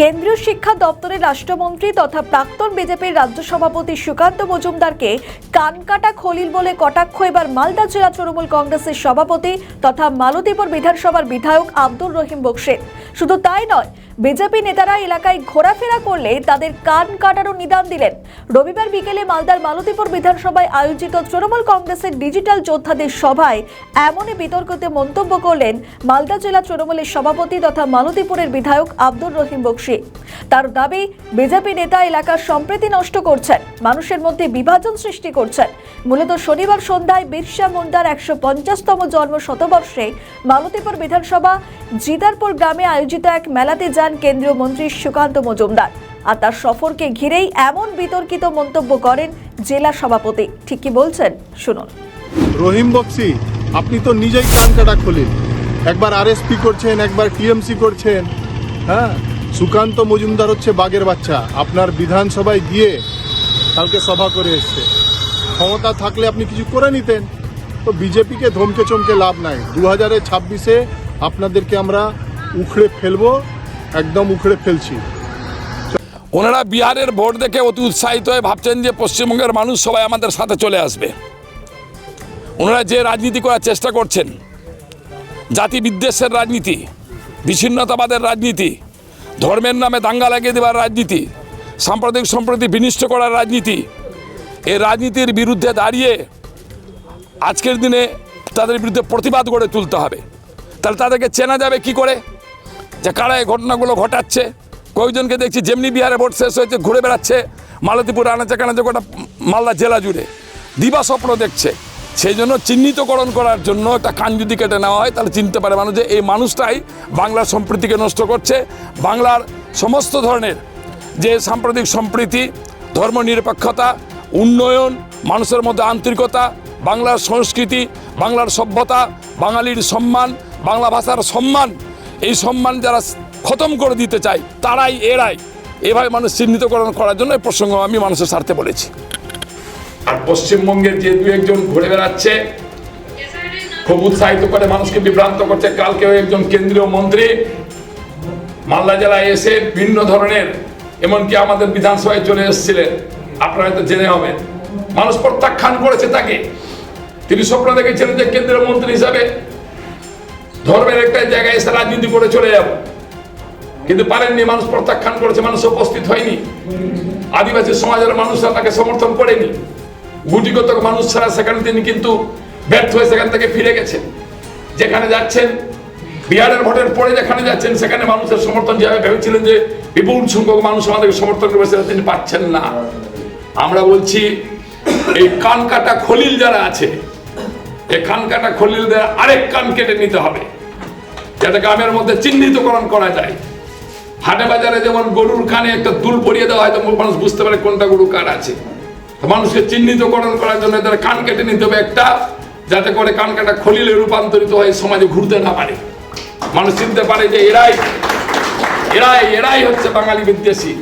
কেন্দ্রীয় শিক্ষা দপ্তরের রাষ্ট্রমন্ত্রী তথা প্রাক্তন বিজেপির রাজ্য সভাপতি সুকান্ত মজুমদারকে কানকাটা খলিল বলে কটাক্ষ এবার মালদা জেলা তৃণমূল কংগ্রেসের সভাপতি তথা মালতীপুর বিধানসভার বিধায়ক আব্দুর রহিম বক্সের। শুধু তাই নয় বিজেপি নেতারা এলাকায় ঘোরাফেরা করলে তাদের কান কাটারও নিদান দিলেন। রবিবার বিকেলে মালদার মালতীপুর বিধানসভায় আয়োজিত তৃণমূল কংগ্রেসের ডিজিটাল যোদ্ধাদের সভায় এমনই বিতর্কতে মন্তব্য করলেন মালদা জেলা তৃণমূলের সভাপতি তথা মালতীপুরের বিধায়ক আব্দুর রহিম বক্সি। তার দাবি, বিজেপি নেতা এলাকার সম্প্রীতি নষ্ট করছেন, মানুষের মধ্যে বিভাজন সৃষ্টি করছেন। মূলত শনিবার সন্ধ্যায় বিরসা মুন্ডার একশো পঞ্চাশতম জন্ম শতবর্ষে মালতীপুর বিধানসভা জিদারপুর গ্রামে আয়োজিত এক মেলাতে যান কেন্দ্রীয় মন্ত্রী সুকান্ত মজুমদার। আর তার সফরকে ঘিরেই এমন বিতর্কিত মন্তব্য করেন জেলা সভাপতি। ঠিক কি বলছেন? শুনুন। রহিম বক্সি, আপনি তো নিজেই কান কাটা খোলেন একবার আরএসপি করছেন, একবার টিএমসি করছেন। হ্যাঁ সুকান্ত মজুমদার হচ্ছে বাগের বাচ্চা। আপনার বিধানসভায় গিয়ে কালকে সভা করে এসছে। ক্ষমতা থাকলে আপনি কিছু করে নিতেন। তো বিজেপিকে ধমকে চমকে লাভ নাই। দু হাজারে ছাব্বিশে আপনাদেরকে আমরা উখড়ে ফেলব। একদম উখড়ে ফেলছি। ওনারা বিহারের ভোট দেখে অতি উৎসাহিত হয়ে ভাবছেন যে পশ্চিমবঙ্গের মানুষ সবাই আমাদের সাথে চলে আসবে। ওনারা যে রাজনীতি করার চেষ্টা করছেন, জাতি বিদ্বেষের রাজনীতি, বিচ্ছিন্নতাবাদের রাজনীতি, ধর্মের নামে দাঙ্গা লাগিয়ে দেওয়ার রাজনীতি, সাম্প্রদায়িক সম্প্রতি বিনিষ্ট করার রাজনীতি, এই রাজনীতির বিরুদ্ধে দাঁড়িয়ে আজকের দিনে তাদের বিরুদ্ধে প্রতিবাদ গড়ে তুলতে হবে। তাহলে তাদেরকে চেনা যাবে কি করে? যে কারা এই ঘটনাগুলো ঘটাচ্ছে? কয়েকজনকে দেখছি যেমনি বিহারে ভোট শেষ হয়েছে, ঘুরে বেড়াচ্ছে। মালতীপুর আনাচে কানাচে গোটা মালদা জেলা জুড়ে। দিবা স্বপ্ন দেখছে। সেই জন্য চিহ্নিতকরণ করার জন্য একটা কান যদি কেটে নেওয়া হয়, তাহলে চিনতে পারে মানুষ যে এই মানুষটাই বাংলার সম্প্রীতিকে নষ্ট করছে। বাংলার সমস্ত ধরনের যে সাম্প্রতিক সম্প্রীতি, ধর্মনিরপেক্ষতা, উন্নয়ন, মানুষের মধ্যে আন্তরিকতা, বাংলার সংস্কৃতি, বাংলার সভ্যতা, বাঙালির সম্মান, বাংলা ভাষার সম্মান এই সম্মান যারা খতম করে দিতে চায়, তারাই এরাই। এভাবে মানুষ চিহ্নিতকরণ করার জন্য প্রসঙ্গ আমি মানুষের স্বার্থে বলেছি। আর পশ্চিমবঙ্গের যে দু একজন ঘুরে বেড়াচ্ছে, খুব উৎসাহিত করে মানুষকে বিভ্রান্ত করছে। কালকেও একজন কেন্দ্রীয় মন্ত্রী মালদা জেলায় এসে ভিন্ন ধরনের, এমনকি আমাদের বিধানসভায় চলে এসেছিলেন। আপনারা হয়তো জেনে হবেন। মানুষ প্রত্যাখ্যান করেছে তাকে। তিনি স্বপ্ন দেখেছিলেন যে কেন্দ্রীয় মন্ত্রী হিসাবে ধর্মের একটা জায়গায় এসে রাজনীতি করে চলে যাব। কিন্তু পারেননি, মানুষ প্রত্যাখ্যান করেছে, মানুষ উপস্থিত হয়নি। আদিবাসী সমাজের মানুষরা তাকে সমর্থন করেনি। গুটিগত মানুষ ছাড়া সেখানে তিনি কিন্তু ব্যর্থ হয়ে সেখান থেকে ফিরে গেছেন। যেখানে যাচ্ছেন, বিহারের ভোটের পরে যেখানে যাচ্ছেন, সেখানে মানুষের সমর্থন যেভাবে ভেবেছিলেন যে বিপুল সংখ্যক মানুষ আমাদেরকে সমর্থন করবে, সেটা তিনি পাচ্ছেন না। আমরা বলছি, এই কান কাটা খলিল যারা আছে, এই কান কাটা খলিলদের আরেক কান কেটে নিতে হবে। যাতে গ্রামের মধ্যে চিহ্নিতকরণ করা যায়। হাটে বাজারে যেমন গরুর কানে একটা দুল পরিয়ে দেওয়া হয় তো মানুষ বুঝতে পারে কোনটা গরু কার আছে। মানুষকে চিহ্নিতকরণ করার জন্য এদের কান কেটে নিতে হবে একটা, যাতে করে কান কাটা খলিলে রূপান্তরিত হয়ে, সমাজে ঘুরতে না পারে। মানুষ চিনতে পারে যে এরাই এরাই এরাই হচ্ছে বাঙালি বিদ্বেষী।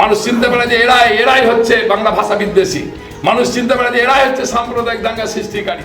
মানুষ চিনতে পারে যে এরাই এরাই হচ্ছে বাংলা ভাষা বিদ্বেষী। মানুষ চিনতে পারে যে এরাই হচ্ছে সাম্প্রদায়িক দাঙ্গা সৃষ্টিকারী।